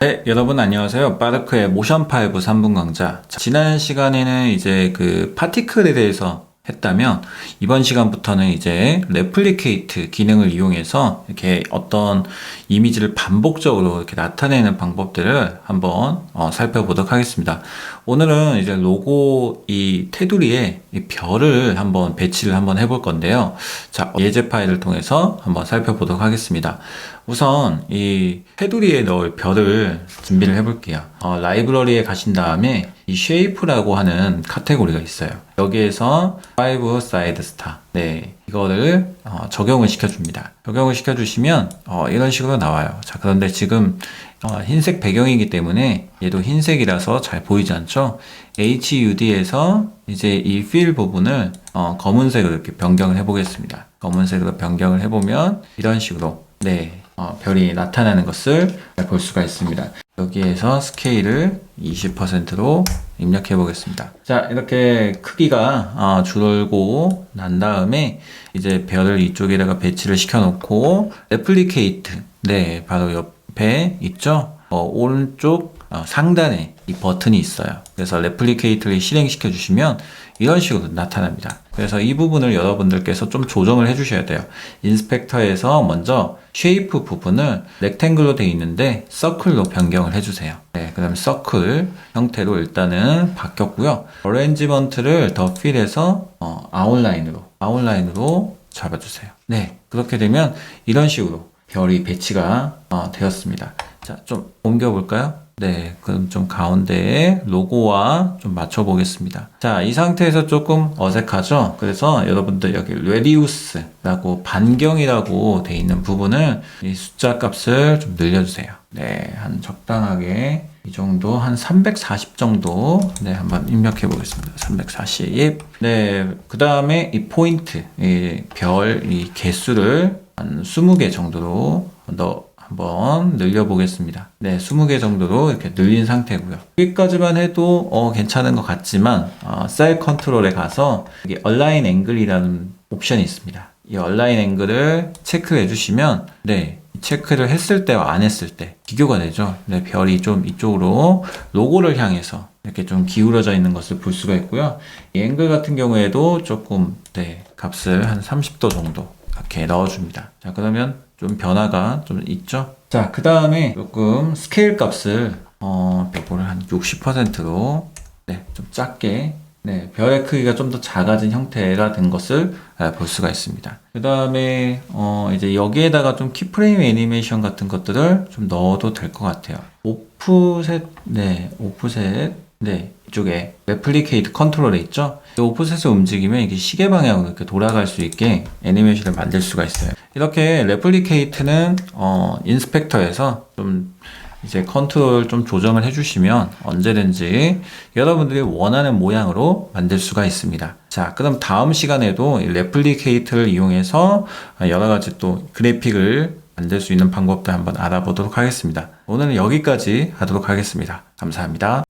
네, 여러분 안녕하세요. 빠르크의 모션 5 3분 강좌. 자, 지난 시간에는 이제 그 파티클에 대해서 했다면 이번 시간부터는 이제 레플리케이트 기능을 이용해서 이렇게 어떤 이미지를 반복적으로 이렇게 나타내는 방법들을 한번 어, 살펴보도록 하겠습니다. 오늘은 이제 로고 이 테두리에 이 별을 한번 배치를 한번 해볼 건데요. 자, 예제 파일을 통해서 한번 살펴보도록 하겠습니다. 우선 이 테두리에 넣을 별을 준비를 해볼게요. 어, 라이브러리에 가신 다음에 이 쉐이프라고 하는 카테고리가 있어요. 여기에서 5 side star. 네. 이거를 어, 적용을 시켜줍니다. 적용을 시켜주시면 어, 이런 식으로 나와요. 자, 그런데 지금 어, 흰색 배경이기 때문에 얘도 흰색이라서 잘 보이지 않죠? HUD에서 이제 이 필 부분을 어, 검은색으로 이렇게 변경을 해보겠습니다. 검은색으로 변경을 해보면 이런 식으로 네 어, 별이 나타나는 것을 볼 수가 있습니다. 여기에서 스케일을 20%로 입력해 보겠습니다. 자, 이렇게 크기가 어, 줄고 난 다음에 이제 별을 이쪽에다가 배치를 시켜 놓고 레플리케이트 네, 바로 옆에 있죠? 어, 오른쪽 어, 상단에 이 버튼이 있어요. 그래서 레플리케이트를 실행시켜 주시면 이런 식으로 나타납니다. 그래서 이 부분을 여러분들께서 좀 조정을 해 주셔야 돼요. 인스펙터에서 먼저 쉐이프 부분을 렉탱글로 되어 있는데 서클로 변경을 해 주세요. 네, 그다음에 서클 형태로 일단은 바뀌었고요. 어레인지먼트를 더 필해서 어, 아웃라인으로 아웃라인으로 잡아 주세요. 네, 그렇게 되면 이런 식으로 별이 배치가 어, 되었습니다. 자, 좀 옮겨 볼까요? 네, 그럼 좀 가운데에 로고와 좀 맞춰 보겠습니다. 자, 이 상태에서 조금 어색하죠? 그래서 여러분들 여기 레디우스라고 반경이라고 돼 있는 부분을 이 숫자 값을 좀 늘려주세요. 네, 한 적당하게 이 정도 한 340 정도 네 한번 입력해 보겠습니다. 340. 네, 그 다음에 이 포인트 이 별 이 개수를 한 20개 정도로 넣 한번 늘려보겠습니다. 네, 20개 정도로 이렇게 늘린 상태고요. 여기까지만 해도 어, 괜찮은 것 같지만 어, 셀 컨트롤에 가서 여기 얼라인 앵글이라는 옵션이 있습니다. 이 얼라인 앵글을 체크해 주시면 네, 체크를 했을 때와 안 했을 때 비교가 되죠. 네, 별이 좀 이쪽으로 로고를 향해서 이렇게 좀 기울어져 있는 것을 볼 수가 있고요. 이 앵글 같은 경우에도 조금 네, 값을 한 30도 정도 이렇게 넣어줍니다. 자, 그러면 좀 변화가 좀 있죠. 자, 그 다음에 조금 스케일 값을 어, 요거를 한 60%로 네, 좀 작게 네, 별의 크기가 좀 더 작아진 형태가 된 것을 아, 볼 수가 있습니다. 그 다음에 어, 이제 여기에다가 좀 키프레임 애니메이션 같은 것들을 좀 넣어도 될 것 같아요. 오프셋, 네, 오프셋, 네, 이쪽에 레플리케이트 컨트롤에 있죠? 이 오프셋을 움직이면 이게 시계 방향으로 이렇게 돌아갈 수 있게 애니메이션을 만들 수가 있어요. 이렇게 레플리케이트는 어, 인스펙터에서 좀 이제 컨트롤 좀 조정을 해주시면 언제든지 여러분들이 원하는 모양으로 만들 수가 있습니다. 자, 그럼 다음 시간에도 이 레플리케이트를 이용해서 여러 가지 또 그래픽을 만들 수 있는 방법도 한번 알아보도록 하겠습니다. 오늘은 여기까지 하도록 하겠습니다. 감사합니다.